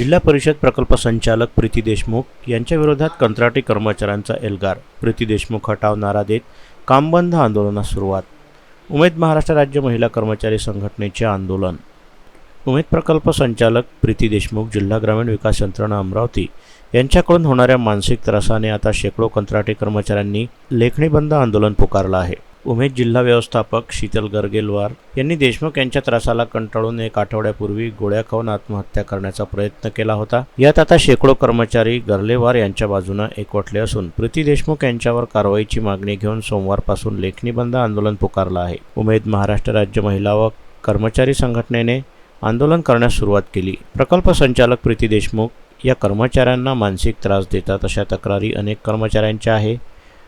जिल्हा परिषद प्रकल्प संचालक प्रीती देशमुख यांच्या विरोधात कंत्राटी कर्मचाऱ्यांचा एल्गार. प्रीती देशमुख हटावणारा देत कामबंद आंदोलनास सुरुवात. उमेद महाराष्ट्र राज्य महिला कर्मचारी संघटनेचे आंदोलन. उमेद प्रकल्प संचालक प्रीती देशमुख जिल्हा ग्रामीण विकास यंत्रणा अमरावती यांच्याकडून होणाऱ्या मानसिक त्रासाने आता शेकडो कंत्राटी कर्मचाऱ्यांनी लेखणी बंद आंदोलन पुकारलं आहे. उमेद जिल्हा व्यवस्थापक शीतल गरगेलवार यांनी देशमुख यांच्या त्रासाला कंटाळून एक आठवड्यापूर्वी गोळ्या खाऊन आत्महत्या करण्याचा प्रयत्न केला होता. यात आता शेकडो कर्मचारी गरलेवार यांच्या बाजूनं एकवटले असून प्रीती देशमुख यांच्यावर कारवाईची मागणी घेऊन सोमवारपासून लेखणी बंद आंदोलन पुकारलं आहे. उमेद महाराष्ट्र राज्य महिला व कर्मचारी संघटनेने आंदोलन करण्यास सुरुवात केली. प्रकल्प संचालक प्रीती देशमुख या कर्मचाऱ्यांना मानसिक त्रास देतात अशा तक्रारी अनेक कर्मचाऱ्यांच्या आहे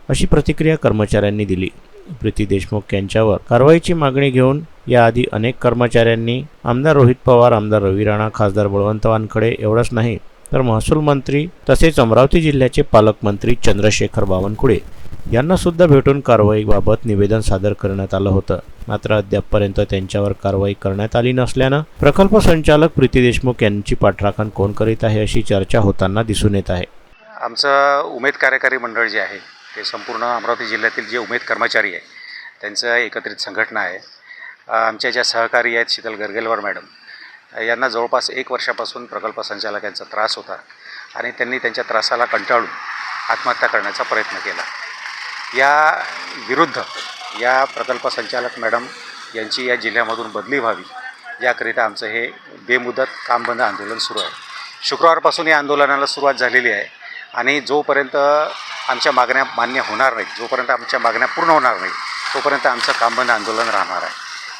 अशी प्रतिक्रिया कर्मचाऱ्यांनी दिली. प्रीती देशमुख यांच्यावर कारवाईची मागणी घेऊन याआधी अनेक कर्मचाऱ्यांनी आमदार रोहित पवार आमदार रवी राणा खासदार बळवंत वानखडे एवढंच नाही तर महसूल मंत्री तसेच अमरावती जिल्ह्याचे पालकमंत्री चंद्रशेखर बावनकुळे यांना सुद्धा भेटून कारवाईबाबत निवेदन सादर करण्यात आलं होतं. मात्र अद्यापपर्यंत त्यांच्यावर कारवाई करण्यात आली नसल्यानं प्रकल्प संचालक प्रीती देशमुख यांची पाठराखण कोण करीत आहे अशी चर्चा होताना दिसून येत आहे. आमचं उमेद कार्यकारी मंडळ जे आहे ते संपूर्ण अमरावती जिल्ह्यातील जे उमेद कर्मचारी आहे त्यांचं एकत्रित संघटना आहे. आमच्या ज्या सहकारी आहेत शीतल गरगेलवार मॅडम यांना जवळपास एक वर्षापासून प्रकल्प संचालकांचा त्रास होता आणि त्यांनी त्यांच्या त्रासाला कंटाळून आत्महत्या करण्याचा प्रयत्न केला. या विरुद्ध या प्रकल्प संचालक मॅडम यांची या जिल्ह्यामधून बदली व्हावी याकरिता आमचं हे बेमुदत कामबंद आंदोलन सुरू आहे. शुक्रवारपासून या आंदोलनाला सुरुवात झालेली आहे आणि जोपर्यंत आमच्या मागण्या मान्य होणार नाहीत. जोपर्यंत आमच्या मागण्या पूर्ण होणार नाही तोपर्यंत आमचं कामबंद आंदोलन राहणार आहे.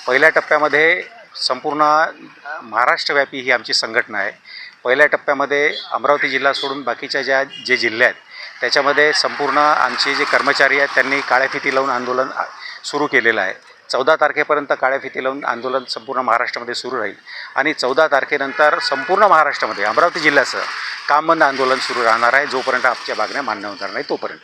पहिल्या टप्प्यामध्ये संपूर्ण महाराष्ट्रव्यापी ही आमची संघटना आहे. पहिल्या टप्प्यामध्ये अमरावती जिल्हा सोडून बाकीच्या ज्या जे जिल्हे आहेत त्याच्यामध्ये संपूर्ण आमचे जे कर्मचारी आहेत त्यांनी काळ्या फिती लावून आंदोलन सुरू केलेलं आहे. चौदा तारखेपर्यंत काळ्या फिती लावून आंदोलन संपूर्ण महाराष्ट्रामध्ये सुरू राहील. आणि चौदा तारखेनंतर संपूर्ण महाराष्ट्रामध्ये अमरावती जिल्ह्याचं कामबंद आंदोलन सुरू राहणार आहे जोपर्यंत आमच्या मागण्या मान्य होणार नाही तोपर्यंत.